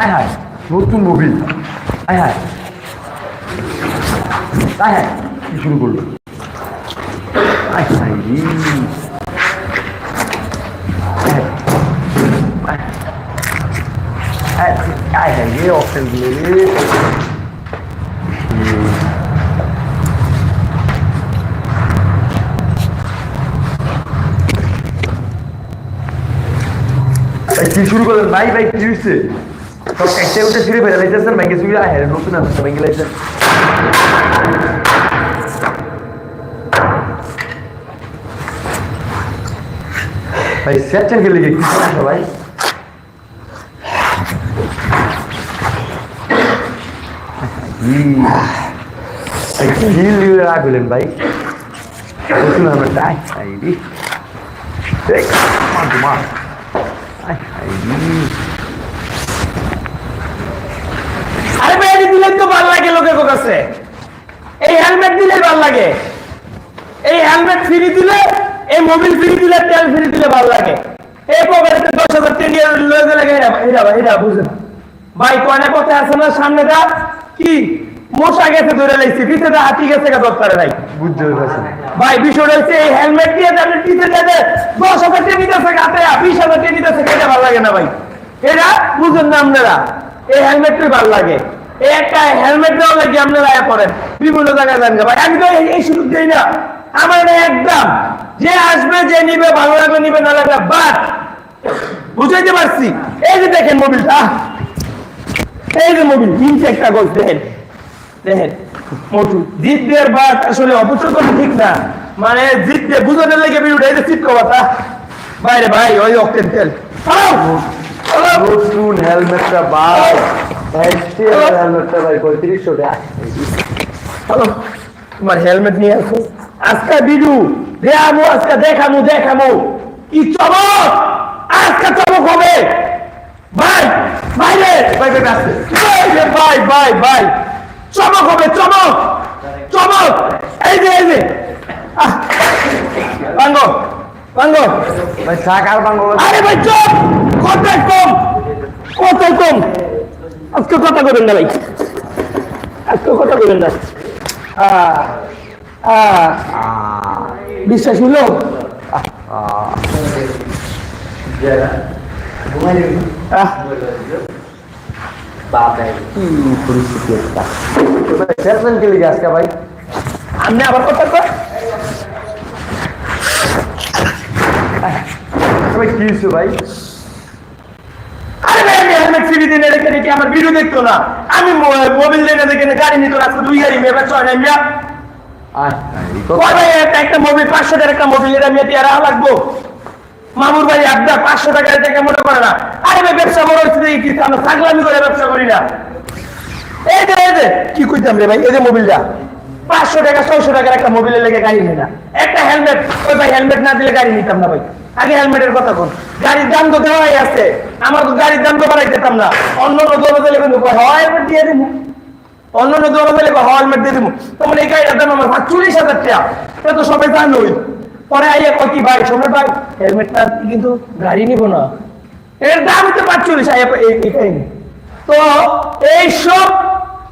আয় হায় নতুন মোবিল আয় হায় আয় হায় কি শুরু করল? আয় হায়। আয় হায়। রে অপশন রে। কি শুরু করলেন? ভাই ভাই, কি হয়েছে সব একটা উঠে ফিরে ফেলে লাইতেছেন ভাই কিছু আয় নতুন আসছে ভাই লাইতেছেন ভাই সেকশন খেলে কি সমস্যা ভাই হিল রাখলেন ভাই নতুন আমরা তাই আই রে দেখ মা মা আই আই এটি দিলে তো ভালো লাগে লোকের কাছে। এই হেলমেট দিলে ভালো লাগে। এই হেলমেট ফ্রি দিলে এই মোবিল ফ্রি দিলে তেল ফ্রি দিলে ভালো লাগে। এই পকেটে দশ হাজার টেন লয়ে গেলে হেরা হেরা বুঝে ভাই কয়না পথে আছে না সামনেটা কি? মশা গেছে ধরে লাইছে পিছনে হাতি গেছে গা দরকারে ভাই। বুঝতে পারছেন ভাই বিষয় রয়েছে এই হেলমেট দিয়ে তাহলে টিচে যাবে দশ হাজার টেন নিতেছে গাতে বিশ হাজার টেন নিতেছে এটা ভালো লাগে না ভাই। এটা বুঝুন না আপনারা এই হেলমেটটাই ভালো লাগে। এই একটা হেলমেট দেওয়া লাগে আপনারা আয়া করেন বিভিন্ন জায়গায় যান ভাই, আমি এই- সুযোগ দিই না। আমার একদম। যে আসবে, যে নিবে, ভালো লাগবে নিবে, না লাগবে বাট, বুঝাইতে পারছি। এই যে দেখেন মোবিলটা। এই যে মোবিল, তিনটে একটা গোল দেখেন। দেখেন, মোটু। জিত দেওয়ার বাদ আসলে অপচয় করা ঠিক না। মানে জিত দিয়ে বুঝানোর লেগে বিরুদ্ধে এই যে চিত্র কথা বাইরে, ভাই, ওই অক্টেন তেল! নতুন হেলমেটটা ভাই স্টিল হেলমেটটা ভাই পঁয়ত্রিশশো টাকা। পালাও। তোমার হেলমেট নিয়ে আসো। আজকে বিডু দেখামু আজকে দেখামু দেখামু কি চমক? আজকে চমক হবে। ভাই বাইরে। ভাই ভাই ভাই ভাই ভাই চমক হবে চমক। চমক। এই যে এই যে। আহ, ভাঙ্গো ভাই শাক আর বাংলা? আরে ভাই চুপ! কথা কম। কথা কম। আজকে কথা বলেন না ভাই। আজকে কথা বলেন না। বিশ্বাস আহ, সেকশন আজকে ভাই? আপনি আবার কথা কয় কি হয়েছে ভাই? আরে ভাই আমি হেলমেট ফ্রি দিনে রেখে রেখে আমার ভিডিও দেখতো না? আমি মোবাইল দেখে গাড়ি নিত দুই মেয়ে ছয় নাই মিয়া। একটা মোবিল পাঁচশো টাকার একটা মোবিল এটা মেয়ে টিয়ারা লাগবো? মামুর ভাই পাঁচশো টাকা মনে করে না? আরে ভাই ব্যবসা বড় হচ্ছে কি আমরা করে ব্যবসা করি না। এই যে এই যে কি কইতাম রে ভাই এই যে মোবিলটা পাঁচশো টাকা ছয়শো টাকার একটা মোবিলের লেগে গাড়ি নেই না। একটা হেলমেট ওই ভাই হেলমেট না দিলে গাড়ি নিতাম না ভাই। আগে হেলমেটের কথা কোন। গাড়ির দাম তো দেওয়াই আছে। আমার তো গাড়ির দাম তো বাড়াই দিতাম না। অন্য অন্য দিলে কিন্তু হেলমেট দিয়ে দিব অন্য অন্য দোকানে দিলে হয় হেলমেট দিয়ে দিব তখন এই গাড়িটার দাম আমার চল্লিশ হাজার টাকা। এটা তো সবাই জানোই। পরে আইয়া কয়, কি ভাই, শোনো ভাই, হেলমেটটা কিন্তু গাড়ি নিব না। এর দাম তো পাঁচচল্লিশ, আইয়া এই কাহিনী তো এইসব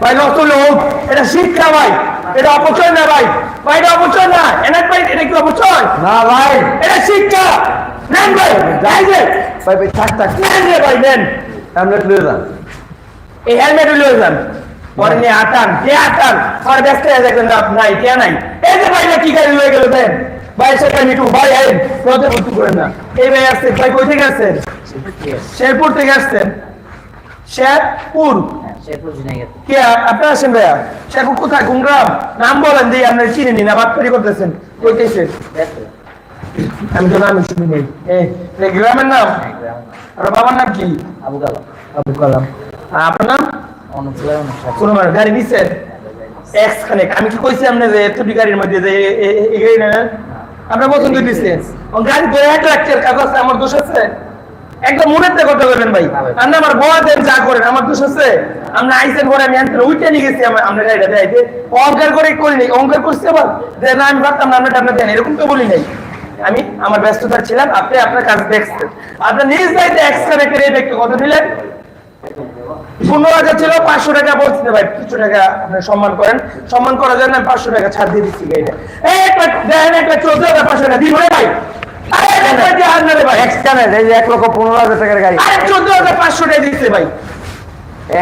ভাই নষ্ট হোক এটা শিক্ষা ভাই এটা অপচয় না ভাই। ভাই এটা অপচয় না। এনার ভাই এটা কি অপচয়? না ভাই। এটা শিক্ষা। নেন ভাই ভাই ভাই থাক থাক। নেন রে ভাই নেন। হেলমেট লয়ে যান। এই হেলমেট লয়ে যান। পরে নিয়ে আটান কে আটান আর ব্যস্ত হয়ে দেখবেন রাত নাই কে নাই। এই যে ভাই না কি গাড়ি লয়ে গেল দেন। ভাই সেটা মিটু ভাই আইন করেন না। এই ভাই আসছে ভাই কই থেকে আসছেন? শেরপুর থেকে আসছেন। শেরপুর। আসেন ভাইয়া? কোথায়? নাম বলেন চিনে নিন আবার তৈরি করতেছেন। কইতেছেন। আমি তো নাম শুনি নেই। এই এই গ্রামের নাম? আর বাবার নাম কি? আবু কালাম। আবু কালাম। আপনার নাম? কোনো গাড়ি নিচ্ছেন এক্স খানেক আমি কি কইছি আপনি যে এতটি গাড়ির মধ্যে যে এই গাড়ি আপনার পছন্দ দিচ্ছেন গাড়ি এক লাখ কাগজ আমার দোষ আছে। একদম থেকে কথা বলবেন ভাই। আপনি আমার বয়া দেন যা করেন, আমার দোষ আছে। আমরা আইসেন পরে আমি আনতে উঠে নিয়ে গেছি, আমার আমরা গাড়িটা দেয় অহংকার করে করি নাই, অহংকার করছি আবার। যে না, আমি ভাবতাম না আপনার আপনার দেন, এরকম তো বলি নাই। আমি আমার ব্যস্ততা ছিলাম, আপনি আপনার কাজ দেখছেন। আপনার নিজ দায়িত্বে এক্সট্রা রেখে রেট একটু কত দিলেন? পনেরো হাজার ছিল, পাঁচশো টাকা বলছি ভাই, কিছু টাকা আপনি সম্মান করেন। সম্মান করার জন্য পাঁচশো টাকা ছাড় দিয়ে দিচ্ছি এই একটা দেন একটা চোদ্দ হাজার পাঁচশো টাকা রে ভাই। এক লক্ষ পনেরো হাজার টাকার গাড়ি। চোদ্দ হাজার পাঁচশো টাকা দিচ্ছে ভাই।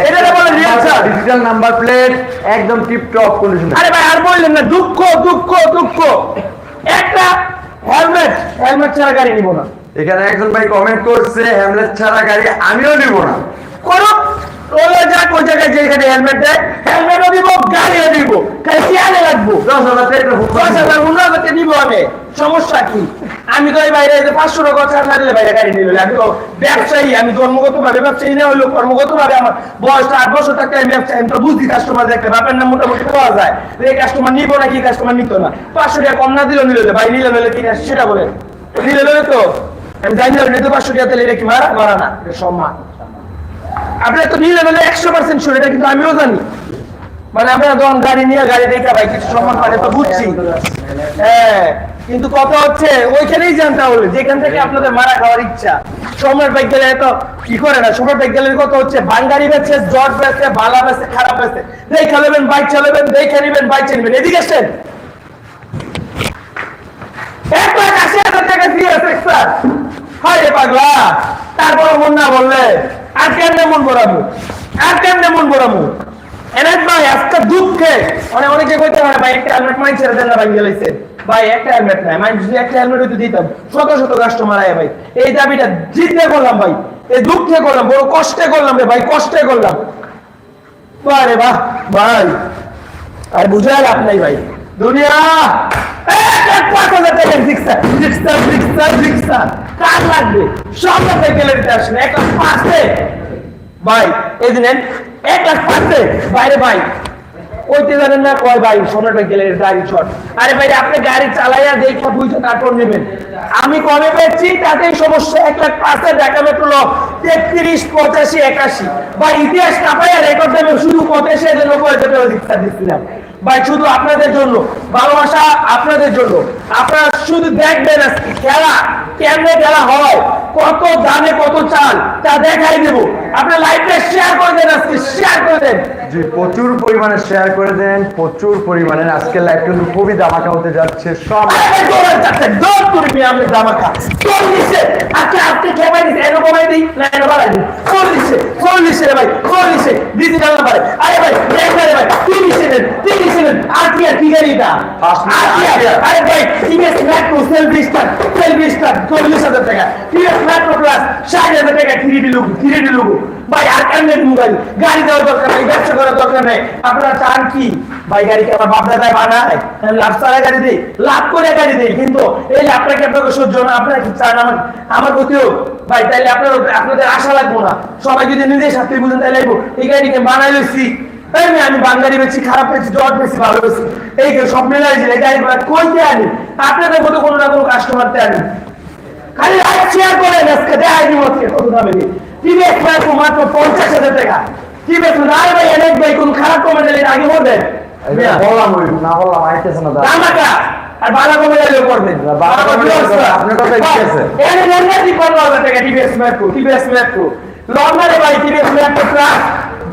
এটা তো বলে real charge। Digital number plate একদম টিপ কন্ডিশন আরে ভাই আর বললেন না দুঃখ দুঃখ দুঃখ। একটা হেলমেট হেলমেট ছাড়া গাড়ি নিব না। এখানে একজন ভাই কমেন্ট করছে হ্যামলেট ছাড়া গাড়ি আমিও নিব না। করো। ওলা যা কোন জায়গায় যেখানে হেলমেট দেয়। হেলমেটও দিব গাড়িও দিব। চেয়ারে লাগবো। দশ হাজার দশ হাজার পনেরো দিব আমি। সমস্যা কি? আমি তো এই বাইরে পাঁচশো টাকা না দিলে বাইরে গাড়ি নিলে আমি তো ব্যবসায়ী আমি ধর্মগত ভাবে ব্যবসায়ী না হইলেও কর্মগত ভাবে আমার বয়সটা আট বছর থাকতে আমি ব্যবসায়ী আমি তো বুঝি কাস্টমার দেখতে। বাপের নাম মোটামুটি পাওয়া যায়। এই কাস্টমার নিবো নাকি কাস্টমার নিত না। পাঁচশো টাকা কম না দিলেও নিলে ভাই নিলে নিলে কি না সেটা বলে নিলে নিলে তো? আমি জানি না নিতে পাঁচশো টাকা তাহলে এটা কি মারা? মারা না সম্মান। আপনার তো নিলে একশো পার্সেন্ট শুনে এটা কিন্তু আমিও জানি। মানে যখন গাড়ি নিয়ে গাড়ি ভাই, কিছু সম্মান তো বুঝছি। হ্যাঁ কিন্তু কথা হচ্ছে, ওইখানেই যেখান থেকে আপনাদের মারা খাওয়ার ইচ্ছা। এত কি করে না? সম্রাট কথা হচ্ছে বাঙ্গারি বেছে জট বেছে বেছে খারাপ বেছে বাইক চালাবেন, দেখে বাইক চালাবেন এদিকে আসেন। এক লাখ হাজার টাকা দিয়ে পাগলা। তারপরে মন না বললে। আর কেমনে মন বরাবো আর কেমনে মন বরাবো এনাজ ভাই, আজকে দুঃখে। মানে অনেকে কইতে পারে, ভাই, একটা হেলমেট মাইন ছেড়ে দেন না ভাই গেলাইছে ভাই, একটা হেলমেট নাই। মাইন যদি একটা হেলমেট হইতে দিতাম। শত শত কাস্টমার আয়, ভাই। এই দাবিটা জিতে করলাম ভাই। এই দুঃখে করলাম বড় কষ্টে করলাম রে, ভাই, কষ্টে করলাম বারে বাহ, ভাই। আর বুঝে লাভ নাই, ভাই। দুনিয়া! এক এক পাঁচ হাজার টাকা রিক্সা রিক্সা রিক্সা রিক্সা কার লাগবে। সব গ্যালারিতে এক লাখ ভাই, এই এক লাখ বাইরে ভাই জানেন না কয় ভাই গাড়ি শট আরে ভাই, আপনি গাড়ি চালাইয়া তারপর নেবেন। আমি কমে পেয়েছি, তাতেই সমস্যা, এক লাখ পাঁচে ঢাকা মেট্রো ল তেত্রিশ, পঁচাশি, একাশি। বা ইতিহাস কাপাইয়া রেকর্ড দেবে শুধু পঁচাশি হাজার নব্বই হাজার টাকা দিচ্ছিলাম। ভাই, শুধু আপনাদের জন্য, ভালোবাসা আপনাদের জন্য। আপনারা শুধু দেখবেন খেলা, কেমনে খেলা হয়, কত দামে কত চাল, তা দেখাই দেব। আপনার লাইভটা শেয়ার করে দেন দেন জি প্রচুর পরিমাণে শেয়ার করে দেন প্রচুর পরিমাণে আজকে লাইভ কিন্তু খুবই দামাকা হতে যাচ্ছে সব আরে ভাই, দৌড়ান যাচ্ছে, দৌড় করবি আমি জামাকা। দৌড় দিচ্ছে, আজকে আপনি দিচ্ছে, এনে কমাই দিই, না এনে বাড়াই দিই। দৌড় দিচ্ছে, রে ভাই, দৌড় দিচ্ছে, digital আরে ভাই, রে ভাই, তিরিশে নেন, তিরিশে নেন, আটিয়া, কি গাড়ি এটা? Fast না, আটিয়া, আটিয়া। আরে ভাই, TVS Metro, selfie stand, selfie stand, চল্লিশ হাজার টাকা। TVS Metro Plus, ষাট হাজার টাকা, 3D logo, 3D logo। ভাই, আর কেমনে মোবাইল গাড়ি দেওয়ার দরকার ব্যবসা করার দরকার আপনারা চান কি? ভাই আমার বানায় আমি লাভ গাড়ি দিই লাভ করে গাড়ি দিই কিন্তু এই আপনাকে সহ্য না? আপনারা কি চান আমার আমার ভাই তাইলে আপনার আপনাদের আশা লাগবো না। সবাই যদি নিজের সাথে বুঝেন তাইলে এই গাড়িকে বানাই আমি বাঙালি বেশি খারাপ পেয়েছি জট বেশি ভালো বেশি এই সব মিলাই কইতে আনি। আপনাদের মতো কোনো না কোনো কাস্টমারতে আনি। খালি লাইক শেয়ার করেন আজকে দেখাই দিব কত দামে দিই টিভিএস মাত্র মাত্র পঞ্চাশ হাজার টাকা। টিভিএস আরে ভাই অনেক ভাই কোন খারাপ কমেন্ট এলে আগে বলবেন। বললাম না বললাম আইতেছে না দাদা। আর ভালো কমেন্ট এলে করবেন। ভালো comment এলে করবেন, আপনার কথা ঠিক আছে। এনে রেন্ডারি পনেরো হাজার টাকা টিভিএস মাত্র টিভিএস মাত্র লন্ডনে ভাই টিভিএস মাত্র plus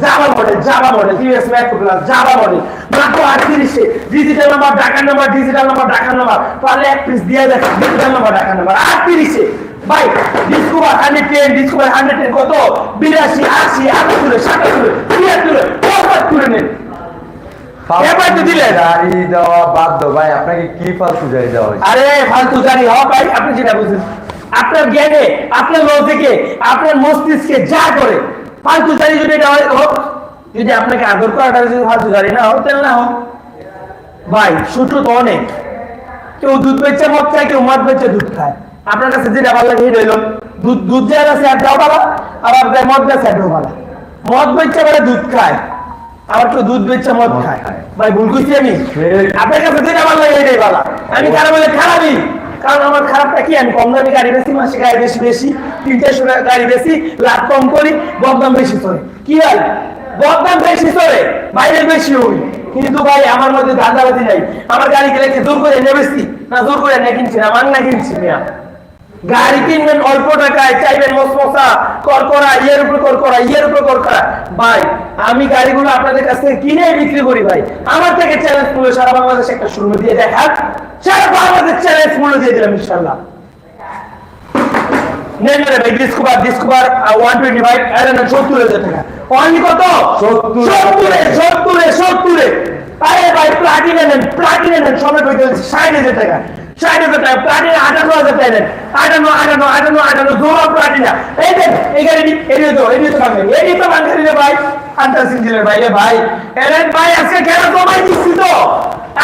Jawa model Jawa model TVS মাত্র প্লাস জাভা মডেল মাত্র আটত্রিশে ডিজিটাল নাম্বার ঢাকার নাম্বার ডিজিটাল নাম্বার ঢাকার নাম্বার পারলে এক পিস দিয়ে দেখেন ডিজিটাল নাম্বার ঢাকার নাম্বার আটত্রিশে ভাই Discover hundred ten Discover hundred ten কত? বিরাশি আশি আটাত্তরে সাতাত্তরে তিয়াত্তরে পঁচাত্তর করে নেন এবার তো দিলেন। গাড়ি দেওয়া বাধ্য ভাই আপনাকে কি ফালতু গাড়ি দেওয়া হয়েছে? আরে ফালতু জানি হওয়া ভাই আপনি যেটা বুঝেন। আপনার জ্ঞানে আপনার লজিকে আপনার মস্তিষ্কে যা করে ফালতু জানি যদি এটা হোক যদি আপনাকে আদর করাটা যদি ফালতু জানি না হোক তাহলে না হোক। ভাই ছোট তো অনেক। কেউ দুধ বেচে মদ খায় কেউ মদ বেচে দুধ খায়। আপনার কাছে যেটা ভালো লাগে রইল দুধ। দুধ যার আছে একটাও ভালো আবার যার মদ বেচে একটাও ভালো। মদ বেচে বলে দুধ খায়। আমার তো দুধ বেচছে মদ খায়। ভাই ভুল করছি আমি? আপনার কাছে যেটা ভালো লাগে এটাই ভালো। আমি খারাপ বলে খারাপই। কারণ আমার খারাপটা কি? আমি কম দামি গাড়ি বেশি মাসে গাড়ি বেশি বেশি তিনটে টাকা গাড়ি বেশি লাভ কম করি বদনাম বেশি চলে। কি হয়? বদনাম বেশি চলে বাইরে বেশি হই। কিন্তু ভাই আমার মধ্যে দাদাবাদি নাই। আমার গাড়ি গেলে দূর করে এনে বেশি? না দূর করে এনে কিনছি না মাংনা কিনছি মিয়া। গাড়ি কিনবেন অল্প টাকায় চাইবেন মসমসা করকরা ইয়ের উপর করকরা ইয়ের উপর করকরা। ভাই আমি গাড়িগুলো আপনাদের কাছ থেকে কিনে বিক্রি করি ভাই। আমার থেকে চ্যালেঞ্জ মূল্য সারা বাংলাদেশে একটা শুরু দিয়ে দেখান। সারা বাংলাদেশ চ্যালেঞ্জ মূল্য দিয়ে দিলাম ইনশাল্লাহ নেন রে ভাই Discover Discover one twenty five সত্তর হাজার টাকা। অনলি কত? সত্তর। সত্তরে সত্তরে সত্তরে। আরে ভাই প্লাটিনে নেন প্লাটিনে নেন সময় পেতে ষাট হাজার টাকা। ষাট হাজার টাকা প্লাটিনে আটান্ন হাজার টাকা নেন আটান্ন আটান্ন আটান্ন আটান্ন জোড়া প্লাটিনা। এই দেন গাড়ি এড়িয়ে তো এড়িয়ে তো বাঙালি এড়িয়ে তো বাঙালি রে ভাই। ভাই রে ভাই। এলেন ভাই আজকে খেলা কমাই দিচ্ছি তো।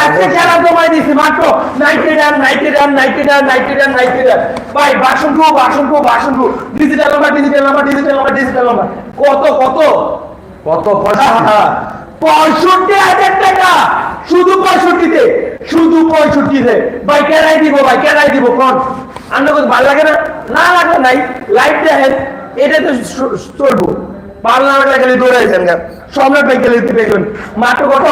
আজকে খেলা কমাই দিচ্ছি মাত্র ninety run ninety run ninety run ninety run ninety run. ভাই বাসন টু বাসন টু বাসন two digital number digital number digital number digital number কত কত? কত আহা, পঁয়ষট্টি হাজার টাকা। শুধু পঁয়ষট্টিতে শুধু পঁয়ষট্টিতে। ভাই কেনাই দিব ভাই কেনাই দিব কোন? কথা ভালো লাগে না? না লাগলে নাই লাইট দেখেন এটা তো চলবো। ভালো না লাগলে খালি দৌড়াই যান গা। সম্রাট ভাই গেলে দেখবেন মাত্র কত?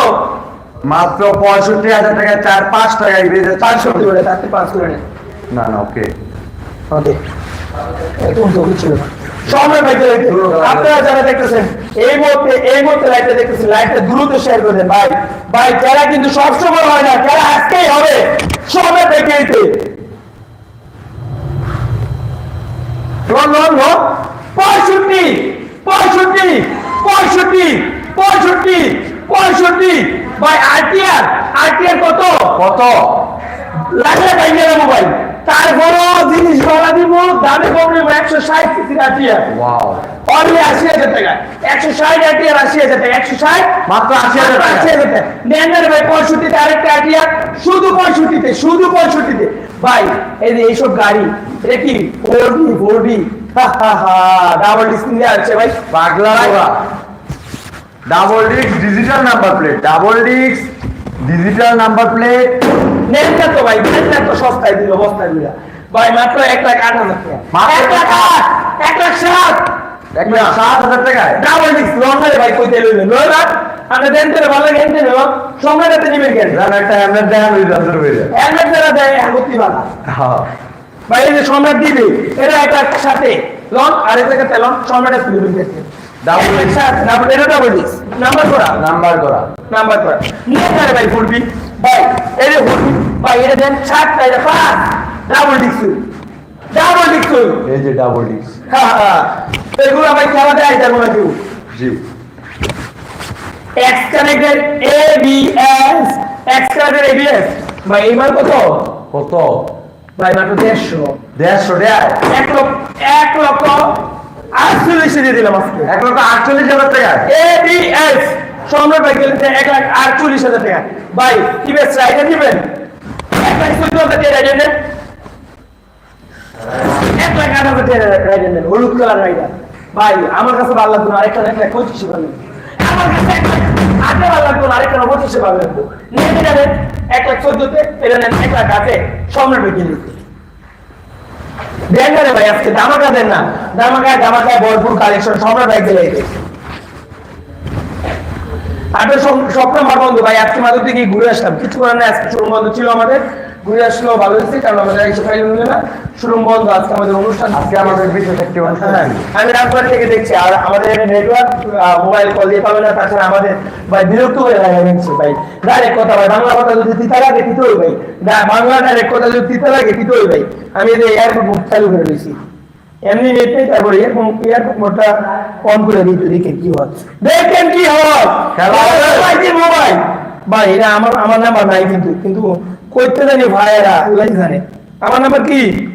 মাত্র পঁয়ষট্টি হাজার টাকা চার পাঁচ চারশো করে চারটে পাঁচ করে। নেন না না ওকে। ওকে। একদম তো ছিল না। ভাই গেলে আপনারা যারা দেখতেছেন এই মুহূর্তে এই মুহূর্তে লাইটটা দেখতেছেন লাইটটা দ্রুত শেয়ার করে দেন ভাই। ভাই খেলা কিন্তু সবসময় হয় না খেলা আজকেই হবে সম্রাট ভাই গেলতে লোন লোন লোন পঁয়ষট্টি পঁয়ষট্টি পঁয়ষট্টি পঁয়ষট্টি পঁয়ষট্টি। ভাই আরটিআর আরটিআর কত? কত? লাগলে ভাই মোবাইল তারপরও জিনিস ভাড়া দিব দামে কম নেব একশো ষাট সিসির আরটিআর অনলি আশি হাজার টাকা। একশো ষাট আরটিআর আশি হাজার টাকা। একশো ষাট? মাত্র 80,000 টাকা। আশি হাজার টাকা। নেন ভাই পঁয়ষট্টিতে আরেকটা আরটিআর শুধু পঁয়ষট্টিতে শুধু পঁয়ষট্টিতে। ভাই এই যে এইসব গাড়ি এটা কি four D four D double display দেওয়া আছে ভাই। পাগলা double disc digital number plate double disc digital number plate নেন না তো ভাই নেন না তো সস্তায় দিল বস্তায় দিল। ভাই মাত্র এক লাখ আট হাজার টাকা। এক লাখ আট! এক লাখ সাত! এক লাখ সাত হাজার টাকায়? ডাবল ডিস্ক লন্ডারে ভাই কইতে লইলেন লইবা আপনি দেন তো ভালো গেন দেন সংগ্রাতে নিবেন কেন জান একটা এমএস দেন ওই বেড়ে একবার যারা দেয় আগতি ভালো হ্যাঁ। ভাই এই যে সম্রাট দিবে এটা একটা সাথে লন আর এটা একটা লন সম্রাটের তুলবেন দেখতে Double ডাবল সাত ডাবল এটা ডাবল ডিস্ক নাম্বার করা। নাম্বার করা। নাম্বার করা। নিয়ে ভাই ফুলবি। ভাই এই যে ভাই এটা দেন সাতটা এটা পাঁচ। ডাবল ডিস্ক ডাবল ডিস্ক এই যে ডাবল ডিস্ক হ্যাঁ হ্যাঁ এগুলো ভাই খেলা দেয় যাব না কেউ জি। X connected ABS X connected ABS ভাই এইবার কত? কত? ভাই মাত্র দেড়শো। দেড়শো দেড়? এক লক্ষ এক লক্ষ আটচল্লিশে দিয়ে দিলাম আজকে। এক লক্ষ আটচল্লিশ হাজার টাকা। এবিএস সম্রাট ভাই গেলে এক লাখ আটচল্লিশ হাজার টাকা। ভাই, কি বেশ রাইডার দিবেন? এক লাখ চোদ্দ হাজার টাকা রাইডার নেন। এক লাখ আট হাজার টাকা রাইডার নেন, হলুদ কালার রাইডার। ভাই, আমার কাছে ভালো লাগতো না, আরেকটা এক পঁচিশে ভালো আমার কাছে এক লাখ আটে ভালো লাগতো না, আরেকটা পঁচিশে ভালো নিয়ে এক লাখ চোদ্দতে নেন এক লাখ আটে। সম্রাট ভাই গেলে। দেন না রে ভাই, আজকে দামাকা দেন না। দামাকায় দামাকায় কালেকশন সম্রাট ভাই গেলে। স্বপ্ন আমার বন্ধু ভাই আজকে থেকে ঘুরে আসলাম। কিছু করার নাই আজকে বন্ধ ছিল আমাদের। ঘুরে আসলো ভালো হয়েছে কারণ আমাদের নিলে না। বন্ধ আজকে আমাদের অনুষ্ঠান। আজকে আমাদের বিশেষ একটি অনুষ্ঠান হ্যাঁ, আমি রামপুর থেকে দেখছি আর আমাদের নেটওয়ার্ক মোবাইল কল দিয়ে পাবে না তাছাড়া আমাদের ভাই বিরক্ত করে লাগে নিচ্ছে ভাই। ডাইরেক্ট কথা ভাই বাংলা কথা যদি তিতা লাগে তিতে হই ভাই বাংলা ডাইরেক্ট কথা যদি তিতা লাগে তিতে হই ভাই আমি এই এয়ারপোর্ট চালু করে দিয়েছি। এমনি নেই তারপরে এরকম এয়ারপোর্ট মোডটা অন করে দিতে দেখে কি হয়। দেখেন কি হয়। মোবাইল। ভাই এটা আমার আমার নাম্বার নাই কিন্তু কিন্তু কইতে জানি ভাইয়েরা আল্লাহ জানে। আমার নাম্বার কি।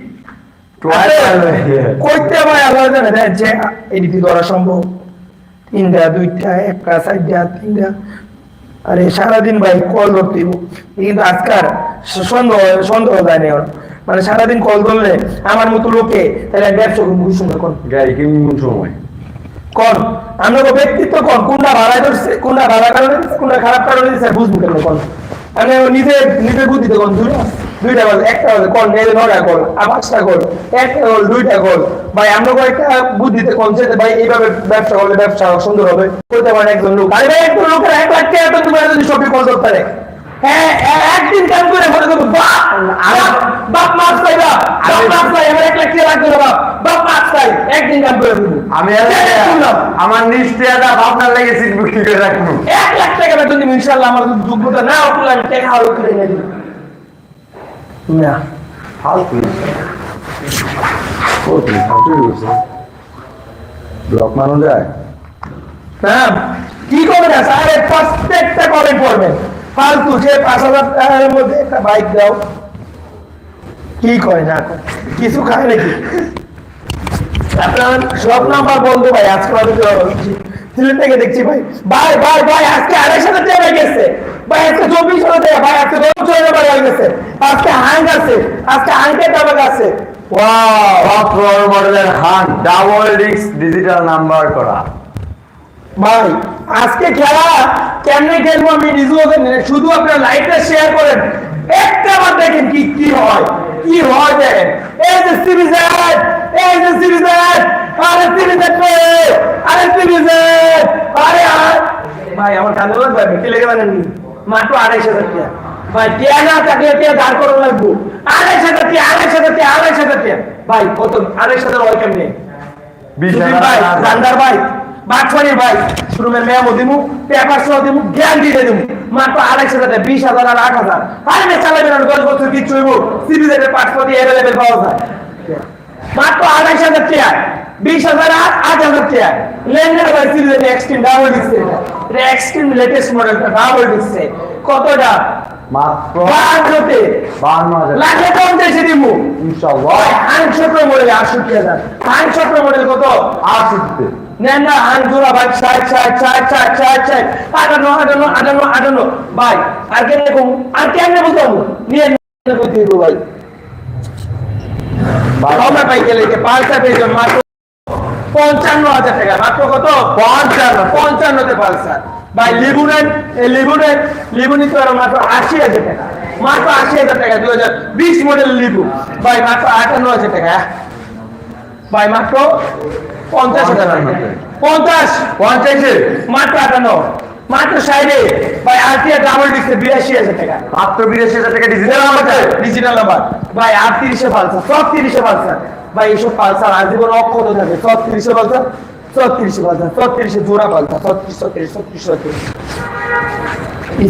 কইতে ভাই আল্লাহ জানে। যে এডিটি করা সম্ভব। তিনটা দুইটা একটা চারটা তিনটা। আরে সারাদিন ভাই কল ধরতে। কিন্তু আজকার স- সন্দেহ সন্দেহ যায় না ওর। মানে সারাদিন কল ধরলে আমার মতো লোকে তাহলে ব্যবসা বুঝুন না কোন? গাড়ি কোন সময়? কোন? আমরা ব্যক্তিত্ব কোন? কোনটা ভাড়া করছে কোনটা ভাড়া কারণে কোনটা খারাপ কারণে দিচ্ছে বুঝব কেন? কোন আমি নিজে নিজে বুদ্ধিতে কোন দুইটা? দুইটা বল একটা বল কোন? এই নটা গোল আর পাঁচটা গোল একটা গোল দুইটা গোল ভাই আমরা কয়েকটা বুদ্ধিতে কোন যেতে ভাই এইভাবে ব্যবসা করলে ব্যবসা সুন্দর হবে। করতে পারেন একজন লোক। আরে ভাই একজন লোকের এক লাখ টাকা তো তুমি যদি শপিং কল করতে পারে। এ- একদিন কাম করে বাপ মাছ বাপ। বাপ মাছ পাই আমার এক লাখ টাকা লাগবে বাপ? বাপ মাছ পাই একদিন কাম করে আমি আমার নিশ্চয়তা ভাবনার লেগে সিট বুকিং করে রাখব। এক লাখ টাকা বেতন দিব ইনশাল্লাহ আমার যোগ্যতা না উঠলে আমি টাকা এনে দিব না। ফালতু ব্লক মানো যায়? হ্যাঁ কি করবেন? স্যার প্রত্যেকটা করে পড়বেন ফালতু যে পাঁচ হাজার টাকার মধ্যে একটা বাইক দাও। কি করে না কিছু খায় নাকি? আপনার সব নাম্বার বলতো ভাই, আজকে সিলেট থেকে দেখছি ভাই। ভাই ভাই ভাই, আজকে আড়াই হাজার গেছে। ভাই, আজকে চব্বিশ হাজার টাকা, ভাই, আজকে দশ হাজার টাকা গেছে। আজকে আছে। আজকে টাকা আছে। মডেলের ডাবল ডিক্স ডিজিটাল নাম্বার করা। ভাই আজকে খেলা কেমনে খেলব আমি নিজেও। শুধু আপনার লাইভটা শেয়ার করেন। একটা বার দেখেন কি কি হয় কি হয় দেখেন। এই যে সিরিজের এই যে সিরিজের আরে সিরিজের আরে সিরিজের আরে ভাই আমার কানে লাগবে আমি কি লেগে জানেন মাত্র আড়াইশ হাজার টাকা। ভাই টিয়া না থাকলে টিয়া দাঁড় করানো লাগবো। আড়াইশ হাজার টিয়া আড়াইশ হাজার টিয়া আড়াইশ হাজার টিয়া। ভাই কত আড়াইশ হাজার হয় কেমনে? বিশ ভাই। জান্দার ভাই বাটফারি ভাই রুমের মেয়ামো দিমু পেপার সহ দিমু জ্ঞান দিয়ে দিমু। মাত্র আড়াইশ টাকা, বিশ হাজার আর আট হাজার। আরে মে চালাবেন আর দশ বছর কিচ্ছু হইব। সিবিজেটের পাসপোর্ট অ্যাভেলেবেল পাওয়া যায়। মাত্র আড়াইশ হাজার টাকা বিশ হাজার আর আট হাজার টাকা লেন্ডার ভাই সিরিজের এক্সট্রিম ডাবল ডিসপ্লে এটা এক্সট্রিম লেটেস্ট মডেলটা ডাবল ডিসপ্লে কতটা? মাত্র বাহান্নতে। বাহান্ন হাজার লাখে পঞ্চাশে দিমু। ইনশাল্লাহ আনসত্তর মডেল আটষট্টি হাজার। মডেল কত? নেন না আনজোড়া ভাই ষাট ষাট ষাট ষাট ষাট ষাট আটান্ন আটান্ন আটান্ন আটান্ন ভাই আর কেমনে কম আর কেমনে বলতে হব নিয়ে করতে হইবো ভাই আমরা পাই গেলে যে পালসার পেয়ে যাবেন মাত্র পঞ্চান্ন হাজার টাকা মাত্র কত? পঞ্চান্ন। পঞ্চান্নতে পালসার ভাই লেবু নেন এই লেবু নেন লেবু নিতে পারো মাত্র আশি হাজার টাকা। মাত্র আশি হাজার টাকা দু হাজার বিশ মডেল লেবু। ভাই মাত্র আটান্ন হাজার টাকা। ভাই মাত্র পঞ্চাশ হাজার পঞ্চাশ পঞ্চাশে। মাত্র আটান্ন। মাত্র ষাটে ভাই আরটিআর ডাবল ডিস্কে বিরাশি হাজার টাকা। মাত্র বিরাশি হাজার টাকা ডিজিটাল নাম্বার ডিজিটাল নাম্বার ভাই আটত্রিশে পালসার ছত্রিশে পালসার। ভাই এইসব পালসার আজীবন অক্ষত থাকে। ছত্রিশে পালসার ছত্রিশে পালসার ছত্রিশে জোড়া পালসার ছত্রিশ ছত্রিশ ছত্রিশ ছত্রিশ।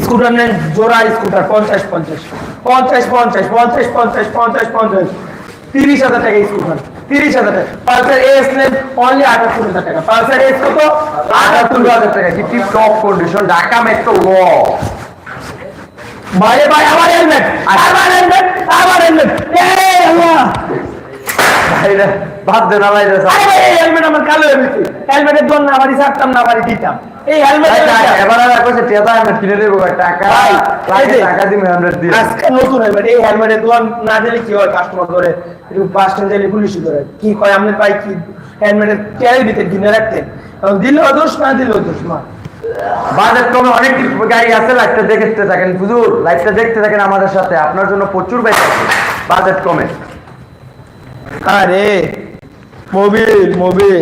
স্কুটার নেন জোড়া স্কুটার পঞ্চাশ পঞ্চাশ। পঞ্চাশ পঞ্চাশ পঞ্চাশ পঞ্চাশ পঞ্চাশ পঞ্চাশ। তিরিশ হাজার টাকা স্কুটার। তিরিশ হাজার টাকা। পালসার এস নেন অনলি আটাত্তর হাজার টাকা। পালসার এস কত? আটাত্তর হাজার টাকা। কি টিপ কন্ডিশন ঢাকা মেট্রো ল ভাই ভাই আবার হেলমেট আবার হেলমেট আবার হেলমেট বাদ দেন আলাই রে আরে ভাই এই হেলমেট আমার কালো হয়ে গেছে। হেলমেটের জন্য না ছাড়তাম না বাড়ি দিতাম। এই হেলমেট এবার আর কইছে টেদা আমি কিনে দেবো টাকা। ভাই, লাগে এই যে- টাকা দিমে আমরা দিয়ে। আজকে নতুন হেলমেট এই হেলমেটের দোকান না দিলে কি হয় কাস্টমার ধরে? বাস স্ট্যান্ড গেলে পুলিশই ধরে। কি কয় আপনি ভাই কি? হেলমেটের দিতে কিনে রাখতেন এখন দিলেও দোষ না দিলেও দোষ মা। কমে অনেক গাড়ি আছে লাইভটা দেখতে থাকেন। হুজুর লাইভটা দেখতে থাকেন আমাদের সাথে। আপনার জন্য প্রচুর বাইক আছে বাজেট কমে। আরে মোবিল মোবিল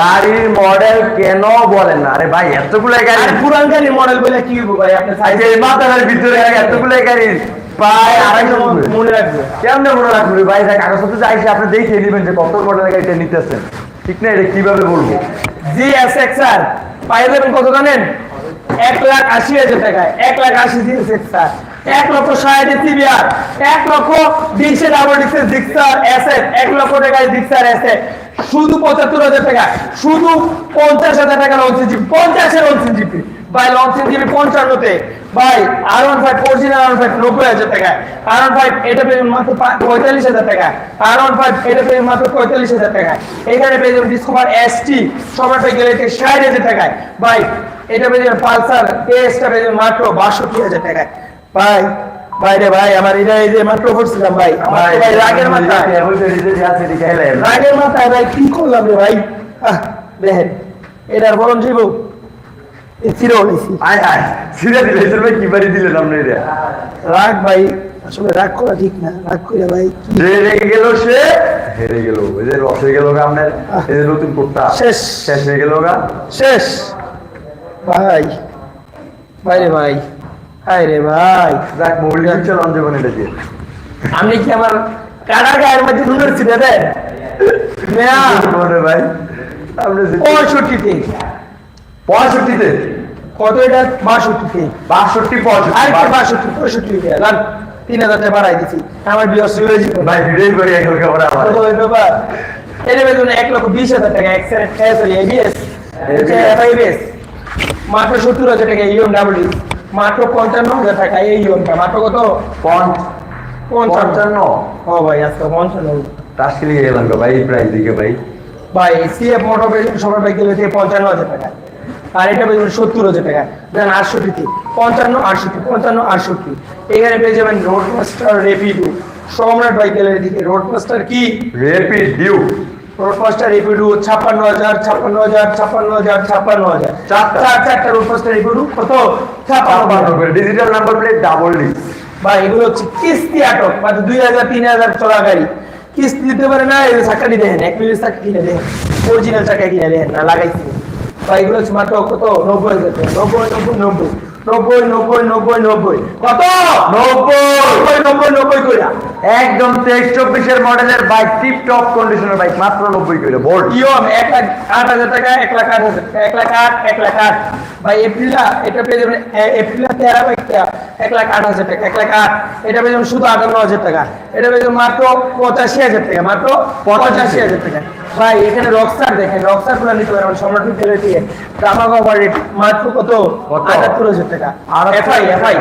গাড়ির মডেল কেন বলেন না? আরে ভাই এতগুলো গাড়ি পুরান গাড়ির মডেল বলে কি ভাই? আপনি এই সাইজে মাথার ভিতরে এতগুলো গাড়ি প্রায় আড়াইশো মনে রাখবে। কেমনে মনে রাখব? ভাই কাগজপত্র চাইছে আপনি দেখে নেবেন যে কত মডেলের গাড়িটা নিতেছেন। ঠিক না? এটা কীভাবে বলব? জি এস এক্স আর পাইয়ে দেবেন কত জানেন? এক লাখ আশি হাজার টাকায়। এক লাখ আশি জি এস এক্স আর এক লক্ষ ষাট সিবিআর এক লক্ষ বিশে ডাবল ডিক্সের ডিক্সার এসএফ এক লক্ষ টাকায় ডিক্সার এসএফ শুধু পঁচাত্তর হাজার টাকা। শুধু পঞ্চাশ হাজার টাকা লঞ্চ জিপি পঞ্চাশের লঞ্চ জিপি ভাই লঞ্চ জিপি পঞ্চান্নতে। ভাই R one five original R one five নব্বই হাজার টাকা। আর ওয়ান ফাইভ এটা পেয়ে মাত্র পঁয়তাল্লিশ হাজার টাকা। আর ওয়ান ফাইভ এটা পেয়ে মাত্র পঁয়তাল্লিশ হাজার টাকা। এখানে পেয়ে যাবেন ডিসকভার এস টি সবার পেয়ে গেলে ষাট হাজার টাকায়। ভাই, এটা পেয়ে যাবেন পালসার এসটা পেয়ে যাবেন মাত্র বাষট্টি হাজার টাকায়। ভাই ভাই রে ভাই আমার এটা এই যে মাত্র করছিলাম ভাই। ভাই রাগের মাথায়। রাগের মাথায় ভাই কি করলাম রে ভাই? দেখেন এটার বরণ আয় আয় সিরা দিলে ভাই কি বাড়ি দিলেন আপনি এটা রাগ ভাই আসলে রাগ করা ঠিক না রাগ করে ভাই। যে রেগে গেল সে? হেরে গেল যে হয়ে গেল আপনার এই যে নতুন কুর্তা শেষ। শেষ হয়ে গেল শেষ। ভাই ভাই রে ভাই। হাই রে ভাই। যাক মোবাইল চালান যাবেন এটা দিয়ে আপনি কি আমার কাটা গায়ের মধ্যে নুনের ছিটে দেন ভাই আপনি পঁয়ষট্টিতে। পঁয়ষট্টিতে? কত এটা? বাষট্টিতে। বাষট্টি আর পঁয়ষট্টি বাষট্টি। পঁয়ষট্টি তিন হাজার টাকা বাড়াই দিছি। আমার বিয়ে হয়ে যাবে ভাই ভিডিও করে খবর আমার কত এর বেতন এক লক্ষ বিশ হাজার টাকা। Excellent sorry ABS. মাত্র সত্তর হাজার টাকা ইউএম ডাব্লিউ মাত্র পঞ্চান্ন হাজার টাকা এই ইউএমটা মাত্র কত? পঞ্চান্ন। ও ভাই আজকে পঞ্চান্ন। টাস্কিলি গেলাম ভাই প্রাইস দিকে ভাই। ভাই সিএফ মোটর সবার বাইক গেলে পঞ্চান্ন হাজার টাকা। আর এটা পেয়ে যাবেন সত্তর হাজার টাকা। দেন আটষট্টিতে পঞ্চান্ন আটষট্টি পঞ্চান্ন আটষট্টি। এখানে পেয়ে যাবেন road master Rapido Samrat bike gallery থেকে রোড মাস্টার কি? Rapido road master Rapido ছাপ্পান্ন হাজার ছাপ্পান্ন হাজার ছাপ্পান্ন হাজার ছাপ্পান্ন হাজার। চারটা। চার চারটা রোড মাস্টার রেপিডু কত? ছাপ্পান্ন করে digital number plate double D বা এগুলো হচ্ছে কিস্তি আটক। মানে দুই হাজার তিন হাজার চলা গাড়ি কিস্তি দিতে পারে না এই চাকাটি দেন। এক মিনিট চাকা কিনে দেন। অরিজিনাল চাকা কিনে দেন। না লাগাইছি। বা এগুলো হচ্ছে মাত্র কত? নব্বই হাজার। নব্বই নব্বই নব্বই। নব্বই নব্বই নব্বই নব্বই। কত? নব্বই। নব্বই নব্বই কইরা। একদম তেইশ চব্বিশের মডেলের বাইক টিপ টপ কন্ডিশনের বাইক মাত্র নব্বই করে বোল্ট ইয়ম এক লাখ আট হাজার টাকা এক লাখ আট হাজার এক লাখ আট এক লাখ আট। ভাই এপ্রিলা এটা পেয়ে যাবেন এপ্রিলা তেরো বাইকটা এক লাখ আট হাজার টাকা এক লাখ আট। এটা পেয়ে যাবেন শুধু আটান্ন হাজার টাকা। এটা পেয়ে যাবেন মাত্র পঁচাশি হাজার টাকা মাত্র পঁচাশি হাজার টাকা। ভাই এখানে রকস্টার দেখেন রকস্টারগুলো নিতে পারেন সম্রাট ফেলে দিয়ে। দামা কভার রেট মাত্র কত? কত? আটাত্তর হাজার টাকা। আটাত্তর এফআই এফআই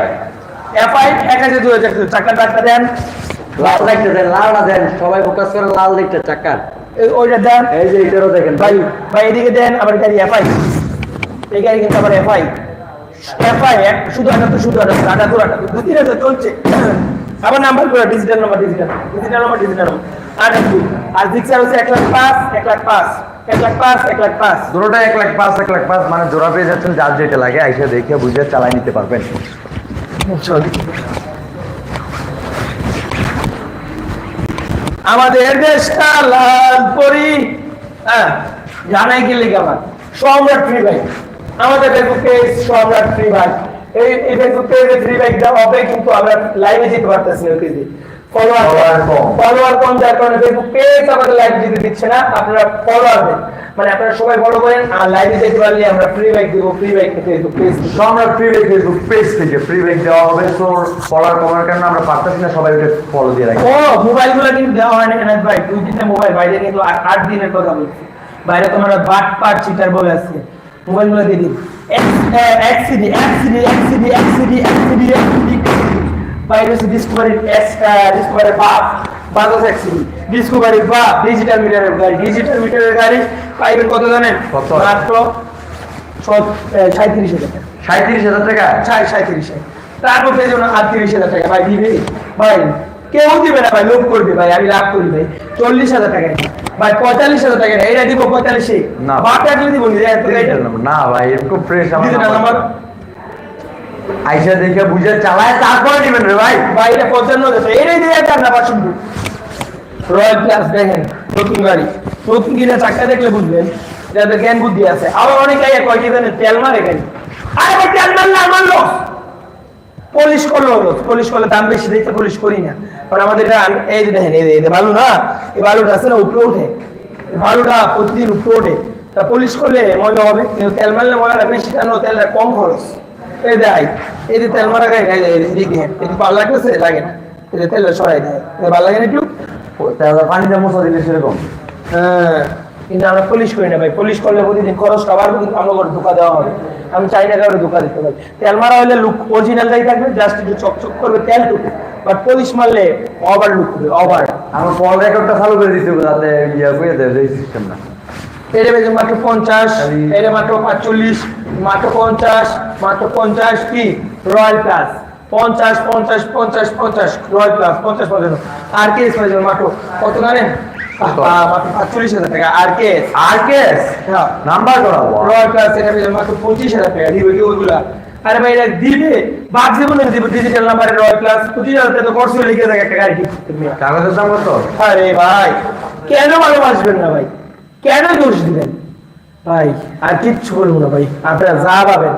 এফআই এক হাজার দু হাজার টাকা। দেন। লাল দেখতে দেন লাল না দেন। সবাই ফোকাস করে লাল দেখতে চাকার। ওইটা দেন। এই যে এটারও দেখেন ভাই ভাই। এদিকে দেন আবার গাড়ি এফআই এই গাড়ি কিন্তু আবার এফআই এফআই শুধু আটাত্তর শুধু আটাত্তর আটাত্তর আটাত্তর। দু তিন হাজার চলছে। আবার নাম্বার করে digital number digital digital number digital number আটাত্তর আর জিক্সার হচ্ছে এক লাখ পাঁচ এক লাখ পাঁচ এক লাখ পাঁচ এক লাখ পাঁচ। দুটোটা এক লাখ পাঁচ এক লাখ পাঁচ মানে জোড়া পেয়ে যাচ্ছেন যার যেটা লাগে আইসা দেখে বুঝে চালাই নিতে পারবেন। আমাদের দেশটা লাল পরি। হ্যাঁ জানাই গেলে আমার? সম্রাট ফ্রি বাইক আমাদের Facebook page Samrat free bike এই ফেসবুক পেজে ফ্রি বাইক দেওয়া হবে কিন্তু আমরা লাইভে যেতে পারতেছি না Follower ফলোয়ার কম। ফলোয়ার কম যার কারণে ফেসবুক পেজ আমাদের লাইভ যেতে দিচ্ছে না আপনারা ফলোয়ার দেন। মানে আপনারা সবাই ফলো করেন আর লাইভে যেতে পারলে আমরা ফ্রি বাইক দেবো free bike Facebook page Samrat free bag Facebook page থেকে ফ্রি ব্যাগ দেওয়া হবে। তো ফলোয়ার কমার কারণে আমরা পারতেছি না সবাই ওটা ফলো দিয়ে রাখি। ও মোবাইলগুলো কিন্তু দেওয়া হয় না এনাদ ভাই? দুই তিনটা মোবাইল বাইরে কিন্তু আট দিনের কথা বলছি। বাইরে তোমার বাট পাট চিটার বলে আছে মোবাইলগুলো দিয়ে দিন এক্সিডি এক্সিডি এক্সিডি এক্সিডি এক্সিডি এক্সিডি বাইরে হচ্ছে ডিসকভারি এস ডিসকভারি বাপ বাজাজ এক্সিডি ডিসকভারি বাপ ডিজিটাল মিটারের গাড়ি। ডিজিটাল মিটারের গাড়ি পাইবেন কত জানেন? কত? মাত্র সাঁত্রিশ হাজার টাকা। সাঁত্রিশ হাজার টাকা? সাঁত্রিশ তারপর পেয়ে যাবেন আটত্রিশ হাজার টাকা। ভাই দিবে? ভাই কেউ দিবে না ভাই লোক করবে ভাই আমি লাভ করি ভাই। চল্লিশ হাজার টাকা ভাই পঁয়তাল্লিশ হাজার টাকা এটা। দিব পঁয়তাল্লিশে। না। রাখলে দিব নি ভাই এরকম ফ্রেশ আমার। আইসা দেখে বুঝে চালায়, তারপরে দিবেন রে ভাই। পঞ্চান্ন হাজার টাকা এটাই দিয়ে যান না পাঁচশো রয়্যাল প্লাস দেখেন, নতুন গাড়ি। নতুন কিনে চাকা দেখলে বুঝবেন, যাদের জ্ঞান বুদ্ধি আছে। আবার অনেক গাড়ি কয়েকটি জানেন, তেল মারে গাড়ি। আরে ভাই, তেল মারলে আমার loss। পলিশ করল হলো পলিশ করলে দাম বেশি, দেখতে পলিশ করি না। কারণ আমাদের এই যে দেখেন, এই যে- বালু না, এই বালুটা আছে না, উপরে ওঠে। বালুটা প্রতিদিন উপরে ওঠে। তা পলিশ করলে ময়লা হবে, কিন্তু তেল মারলে ময়লাটা বেশি কেন তেলটা কম খরচ। এই দেয় এই যে তেল মারা গায়ে গায়ে একটু ভালো লাগতেছে লাগে না। এই যে তেলটা সরাই দেয়। ভালো লাগে না একটু? তাহলে মশলা দিলে সেরকম। হ্যাঁ কিন্তু আমরা পুলিশ করি না ভাই। পুলিশ করলে প্রতিদিন খরচ আবার কিন্তু আমরা করে ধোকা দেওয়া হবে। আমি চাই না কাউকে ধোকা দিতে পারি তেল মারা হলে লুক অরিজিনালটাই থাকবে জাস্ট একটু চকচক করবে তেল টুকু বাট পুলিশ মারলে ওভার লুক হবে ওভার আমার কল রেকর্ডটা চালু করে দিতে হবে যাতে ইয়া করে এই সিস্টেম না এটা বেজে মাত্র পঞ্চাশ এটা মাত্র পাঁচচল্লিশ মাত্র পঞ্চাশ মাত্র পঞ্চাশ কি? রয়্যাল প্লাস পঞ্চাশ পঞ্চাশ পঞ্চাশ পঞ্চাশ রয়্যাল প্লাস পঞ্চাশ পঞ্চাশ। আর কি এসে মাত্র? কত জানেন? পাঁচচল্লিশ হাজার টাকা। আর কে আর কেস হ্যাঁ। নাম্বার করাবো। রয়্যাল ক্লাস এটা পেয়ে মাত্র পঁচিশ হাজার টাকা। দিবে কি ওইগুলা আরে ভাই এটা দিবে। ডিজিটাল নাম্বারে পঁচিশ হাজার টাকা তো করছ লিখে থাকে একটা গাড়ি। ঠিক করতে কাগজের দাম কত? আরে ভাই কেন ভালোবাসবেন না ভাই? কেন দোষ দিবেন? ভাই আর কিচ্ছু বলব না ভাই আপনারা যা পাবেন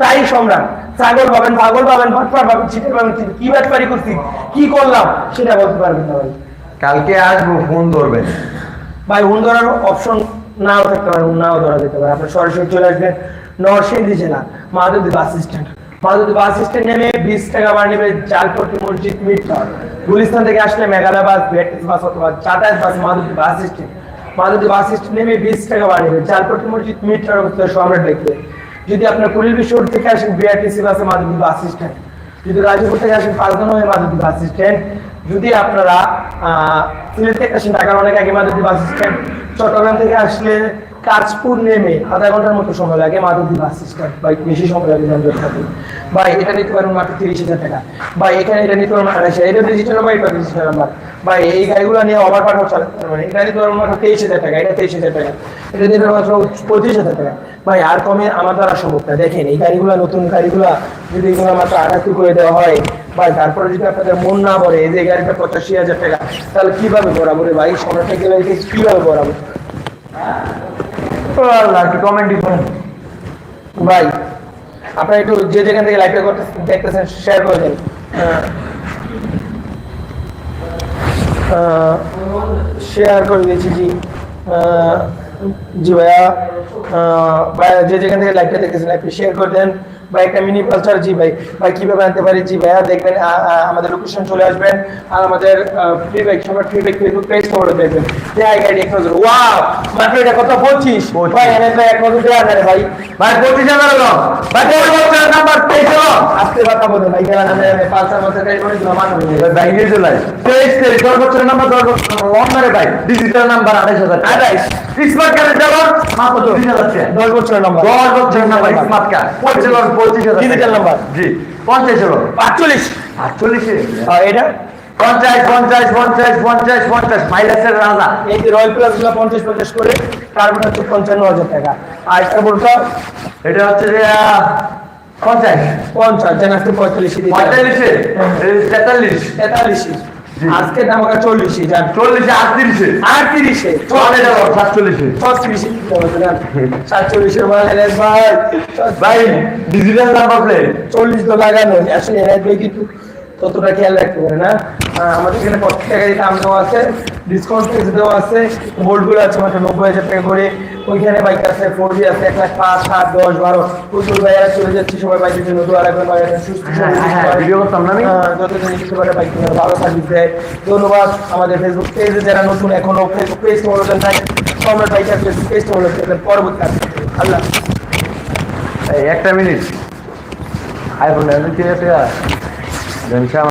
তাই সম্রাট ছাগল পাবেন পাগল পাবেন ভাটপার পাবেন চিটের পাবেন কি ব্যাপারি করছি কি করলাম সেটা বলতে পারবেন না ভাই। কালকে আসব ফোন ধরবেন। ভাই হুন ধরার অপশন নাও থাকতে পারে নাও ধরা যেতে পারে। আপনার সরাসরি চলে আসবেন নরসিংদী জেলা Madhabdi bus stand. Madhabdi bus stand নেমে বিশ টাকা ভাড়া নেবে জালপট্টি মসজিদ মিট গুলিস্তান থেকে আসলে মেঘালয় বাস ভিয়েটনাম বাস অথবা যাতায়াত bus Madhabdi bus stand. Madhabdi bus stand নেমে বিশ টাকা ভাড়া নেবে জালপট্টি মসজিদ মিটার অবস্থা সম্রাট লিখবে যদি আপনার কুড়িল বিশ্বর থেকে আসেন বিআরটিসি বাসে মাধবদী বাস স্ট্যান্ড। যদি গাজীপুর থেকে আসেন পাঁচগানো হয়ে মাধবদী বাস স্ট্যান্ড। যদি আপনারা সিলেট থেকে আসেন, ঢাকার অনেক আগে মাধবদী বাস স্ট্যান্ড। চট্টগ্রাম থেকে আসলে কাজপুর নেমে আধা ঘণ্টার মতো সময় লাগে মাধবদী বাস স্ট্যান্ড ভাই, বেশি সময় লাগে যানজট থাকে ভাই, এটা নিতে পারেন মাত্র তিরিশ হাজার টাকা। ভাই, এখানে এটা নিতে পারেন আড়াইশ এটা ডিজিটাল নাম্বার এটা ডিজিটাল নাম্বার ভাই, এই গাড়িগুলো নিয়ে ওভার পাঠাও চালাতে পারবেন এটা নিতে পারেন মাত্র তেইশ হাজার টাকা, এটা তেইশ হাজার টাকা। এটা নিতে মাত্র পঁচিশ হাজার টাকা। ভাই, আর কমে আমার দ্বারা সম্ভব না। দেখেন, এই গাড়িগুলো, নতুন গাড়িগুলো, যদি এগুলো মাত্র আটাত্তর করে দেওয়া হয়, ভাই, তারপরে যদি আপনাদের মন না পড়ে এই যে গাড়িটা পঁচাশি হাজার টাকা, তাহলে কীভাবে করাবো রে ভাই? সম্রাটের গাড়িকে কীভাবে করাবো ভাই একটু যে যেখান থেকে লাইভটা দেখতেছেন শেয়ার করে শেয়ার করে দিয়েছি, জি। জি ভাইয়া যে যেখান থেকে শেয়ার করে দেন। ভাই একটা মিনি পালসার জি ভাই। ভাই কীভাবে আনতে পারি? জি ভাইয়া দেখবেন আমাদের লোকেশন চলে আসবেন। আর আমাদের ফ্রি বাইক সবার ফ্রি বাইক ফেসবুক পেজ করে দেখবেন। দেয় গাড়ি এক নজর। ওয়াও মাত্র এটা কত? পঁচিশ। ভাই এনে তো এক নজর দেওয়া যায় ভাই। ভাই পঁচিশ হাজার হলো। ভাই পঁচিশ নাম্বার পেয়েছ আজকে কথা ভাই গেলা নামে আমি পালসার মধ্যে গাড়ি করে দিলাম মানুষ ভাই নিয়ে চলে। তেইশ তেইশ দশ বছরের নাম্বার দশ বছর ভাই। ডিজিটাল নাম্বার আঠাইশ হাজার আঠাইশ। স্মার্ট কার্ডের মাত্র দশ বছরের নম্বর দশ বছরের নাম্বার স্মার্ট কার্ড পঁচিশ হাজার Digital number। জি পঞ্চাশ হলো। পাঁচচল্লিশ আটচল্লিশে এটা? পঞ্চাশ পঞ্চাশ পঞ্চাশ পঞ্চাশ পঞ্চাশ মাইলাসের রাজা। এই যে রয়্যাল প্লাসগুলো পঞ্চাশ পঞ্চাশ করে কার্বন হচ্ছে পঞ্চান্ন হাজার টাকা। আর কার্বনটা এটা হচ্ছে যে পঞ্চাশ। পঞ্চাশ যেন আজকে পঁয়তাল্লিশ পঁয়তাল্লিশে? তেতাল্লিশ। তেতাল্লিশে। আজকে দাম আবার চল্লিশে যান চল্লিশে আটত্রিশে। আটত্রিশে। চলে যাব সাতচল্লিশে। সাতচল্লিশের মানে ভাই। ভাই ডিজিটাল নাম্বার চল্লিশ তো লাগানো আসলে কিন্তু ততটা খেয়াল রাখতে পারে না। আমাদের এখানে প্রত্যেকটা গাড়ি দাম দেওয়া আছে ডিসকাউন্ট প্রাইস দেওয়া আছে বোল্টগুলো আছে মাত্র নব্বই হাজার টাকা করে। ওইখানে বাইক আছে ফোর জি আছে এক লাখ পাঁচ সাত দশ বারো। প্রচুর ভাইয়ারা চলে যাচ্ছে সবাই বাইকের জন্য। দোয়া রাখবেন বাইরে সুস্থ হ্যাঁ, হ্যাঁ, হ্যাঁ, ভিডিও করতাম না যতদিন কিছু করে বাইক ভালো সার্ভিস দেয়। ধন্যবাদ আমাদের ফেসবুক পেজে যারা নতুন এখনও ফেসবুক পেজ ফলো করেন নাই সম্রাট বাইকার ফেসবুক পেজ ফলো করবেন পরবর্তী আল্লাহ একটা মিনিট আইফোন ঠিক আছে lanciava